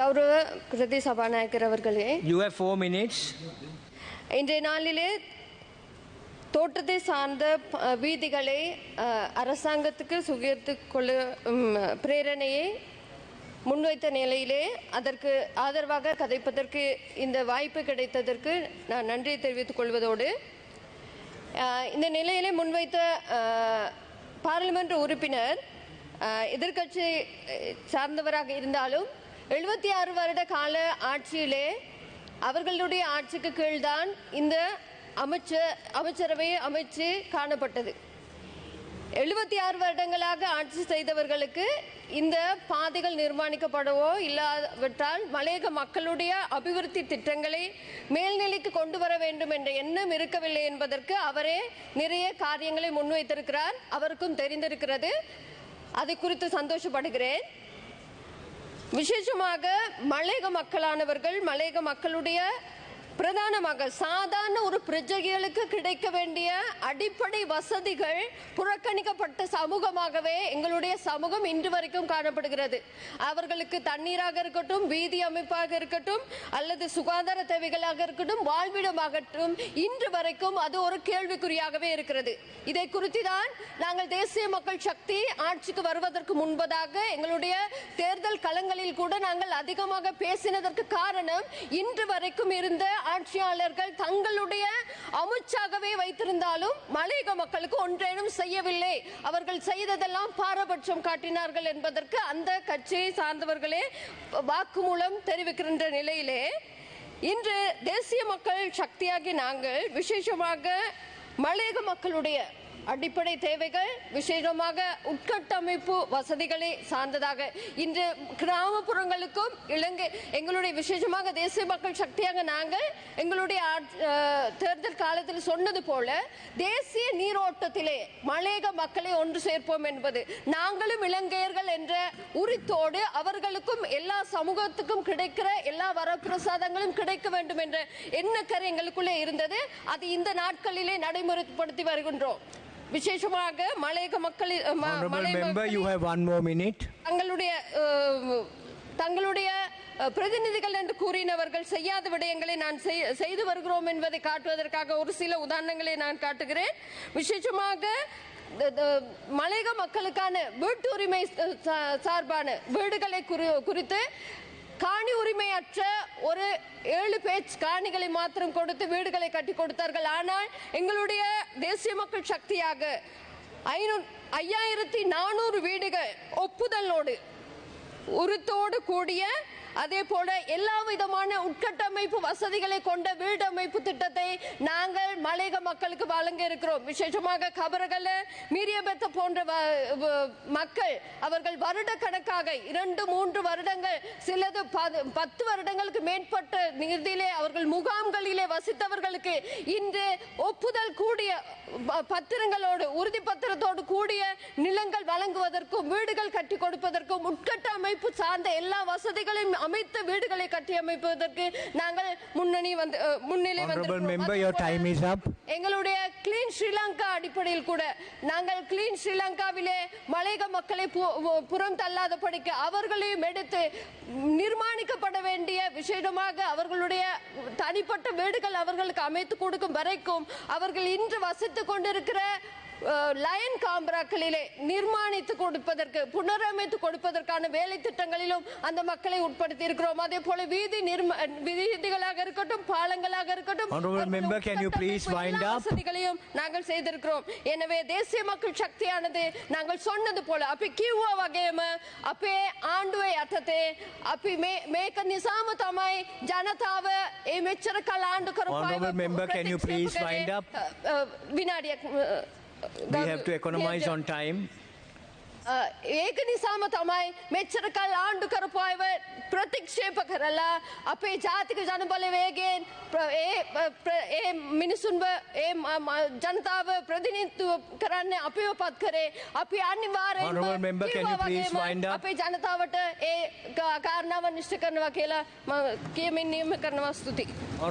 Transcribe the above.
கௌரவ பிரதி சபாநாயகர் அவர்களே You have four minutes. இன்றைய நாளிலே தோட்டத்தை சார்ந்த வீதிகளை அரசாங்கத்துக்கு சுகிர்த்து கொள்ள பிரேரணையை முன்வைத்த நிலையிலே அதற்கு ஆதரவாக கதைப்பதற்கு இந்த வாய்ப்பு கிடைத்ததற்கு நான் நன்றி தெரிவித்துக் கொள்வதோடு இந்த நிலையிலே முன்வைத்த பாராளுமன்ற உறுப்பினர் அஹ், சார்ந்தவராக இருந்தாலும் எழுபத்தி ஆறு வருட கால ஆட்சியிலே அவர்களுடைய ஆட்சிக்கு கீழ்தான் இந்த அமைச்சர் அமைச்சரவை அமைச்சு காணப்பட்டது. எழுபத்தி ஆறு வருடங்களாக ஆட்சி செய்தவர்களுக்கு இந்த பாதைகள் நிர்மாணிக்கப்படவோ இல்லாவிட்டால் மலையக மக்களுடைய அபிவிருத்தி திட்டங்களை மேல்நிலைக்கு கொண்டு வர வேண்டும் என்ற எண்ணம் இருக்கவில்லை என்பதற்கு அவரே நிறைய காரியங்களை முன்வைத்திருக்கிறார். அவருக்கும் தெரிந்திருக்கிறது. அதை குறித்து சந்தோஷப்படுகிறேன். விசேஷமாக மலையக மக்களானவர்கள் மலையக மக்களுடைய பிரதானமாக சாதாரண ஒரு பிரஜைகளுக்கு கிடைக்க வேண்டிய அடிப்படை வசதிகள் புறக்கணிக்கப்பட்ட சமூகமாகவே எங்களுடைய சமூகம் இன்று வரைக்கும் காணப்படுகிறது. அவர்களுக்கு தண்ணீராக இருக்கட்டும் வீதி அமைப்பாக இருக்கட்டும் அல்லது சுகாதார தேவைகளாக இருக்கட்டும் வாழ்விடமாகட்டும் இன்று வரைக்கும் அது ஒரு கேள்விக்குறியாகவே இருக்கிறது. இதை குறித்து தான் நாங்கள் தேசிய மக்கள் சக்தி ஆட்சிக்கு வருவதற்கு முன்பதாக எங்களுடைய தேர்தல் களங்களில் கூட நாங்கள் அதிகமாக பேசினதற்கு காரணம் இன்று வரைக்கும் இருந்த ஆட்சியாளர்கள் தங்களுடைய அமுச்சாகவே வைத்திருந்தாலும் மலையக மக்களுக்கு ஒன்றேனும் செய்யவில்லை. அவர்கள் செய்ததெல்லாம் பாரபட்சம் காட்டினார்கள் என்பதற்கு அந்த கட்சியை சார்ந்தவர்களே வாக்குமூலம் தெரிவிக்கின்ற நிலையிலே இன்று தேசிய மக்கள் சக்தியாகி நாங்கள் விசேஷமாக மலையக மக்களுடைய அடிப்படை தேவைகள் விசேஷமாக உட்கட்டமைப்பு வசதிகளை சார்ந்ததாக. இன்று கிராமப்புறங்களுக்கும் இலங்கை எங்களுடைய விசேஷமாக தேசிய மக்கள் சக்தியாக நாங்கள் எங்களுடைய தேர்தல் காலத்தில் சொன்னது போல தேசிய நீரோட்டத்திலே மலையக மக்களை ஒன்று சேர்ப்போம் என்பது. நாங்களும் இலங்கையர்கள் என்ற உரித்தோடு அவர்களுக்கும் எல்லா சமூகத்துக்கும் கிடைக்கிற எல்லா வரப்பிரசாதங்களும் கிடைக்க வேண்டும் என்ற எண்ணக்கரை எங்களுக்குள்ளே இருந்தது. அது இந்த நாட்களிலே நடைமுறைப்படுத்தி வருகின்றோம். விசேஷமாக மலையக மக்களில் ம- Honorable மலை member, மக்களில் you have one more minute. தங்களுடைய தங்களுடைய பிரதிநிதிகள் என்று கூறினவர்கள் செய்யாத விடயங்களை நான் செய்- செய்து வருகிறோம் என்பதை காட்டுவதற்காக ஒரு சில உதாரணங்களை நான் காட்டுகிறேன் விசேஷமாக மலையக மக்களுக்கான வீட்டு உரிமை சார்பான வீடுகளை குறி- குறித்து காணி உரிமையற்ற ஒரு ஏழு பேச் காணிகளை மாத்திரம் கொடுத்து வீடுகளை கட்டி கொடுத்தார்கள் ஆனால் எங்களுடைய தேசிய மக்கள் சக்தியாக ஐயாயிரத்தி நானூறு வீடுகள் ஒப்புதலோடு உருத்தோடு கூடிய அதே போல எல்லா விதமான உட்கட்டமைப்பு வசதிகளை கொண்ட வீடு அமைப்பு திட்டத்தை நாங்கள் மலையக மக்களுக்கு வழங்க இருக்கிறோம். விசேஷமாக கபரகல மீரியபெத்த போன்ற வ- மக்கள் அவர்கள் வருட கணக்காக இரண்டு மூன்று வருடங்கள் சிலது பது- பத்து வருடங்களுக்கு மேற்பட்ட நிதியிலே அவர்கள் முகாம்களிலே வசித்தவர்களுக்கு இன்று ஒப்புதல் கூடிய பத்திரங்களோடு உறுதி பத்திரத்தோடு கூடிய நிலங்கள் வழங்குவதற்கும் வீடுகள் கட்டி கொடுப்பதற்கும் உட்கட்ட அமைப்பு சார்ந்த எல்லா வசதிகளையும் அமைத்த வீடுகளை கட்டி அமைப்பதற்கு நாங்கள் முன்னணி வந்து முன்னிலை up. எங்களுடைய கிளீன் ஸ்ரீலங்கா அடிப்படையில் கூட நாங்கள் கிளீன் ஸ்ரீலங்காவிலே மலையக மக்களை புறம் தள்ளாதபடிக்கு அவர்களையும் எடுத்து நிர்மாணிக்கப்பட வேண்டிய விசேடமாக அவர்களுடைய தனிப்பட்ட வீடுகள் அவர்களுக்கு அமைத்து கொடுக்கும் வரைக்கும் அவர்கள் இன்று வசித்துக் கொண்டிருக்கிற லயன் காம்பராக்களிலே நிர்மாணித்து கொடுப்பதற்கு புனரமைத்து கொடுப்பதற்கான வேலை திட்டங்களிலும் அந்த மக்களை உட்படுத்தி இருக்கிறோம் அதே போல வீதி வீதிகளாக இருக்கட்டும் பாலங்களாக இருக்கட்டும் நாங்கள் செய்திருக்கிறோம். எனவே தேசிய மக்கள் சக்தியானது நாங்கள் சொன்னது போல அப்ப கியூவா வகையம அப்பே ஆண்டுவை அட்டத்தே அப்ப மே மேக்க நிசாம தமாய் ஜனதாவ ஏ மெச்சர கலாண்டு கரும் We have to economize on time. ඒක නිසාම තමයි මෙච්චර කල් ආණ්ඩු කරපු අයව ප්‍රතික්ෂේප කරලා අපේ ජාතික ජනබලවේගෙන් ප්‍ර- ඒ මිනිසුන්ව ඒ ජනතාව ප්‍රතිනිධිත්ව කරන්න අපිව පත් කරේ අපි up? අපේ ජනතාවට ඒ කාරණාව නිශ්චය කරනවා කියලා මම කියමින් නියම කරනවා ස්තුතියි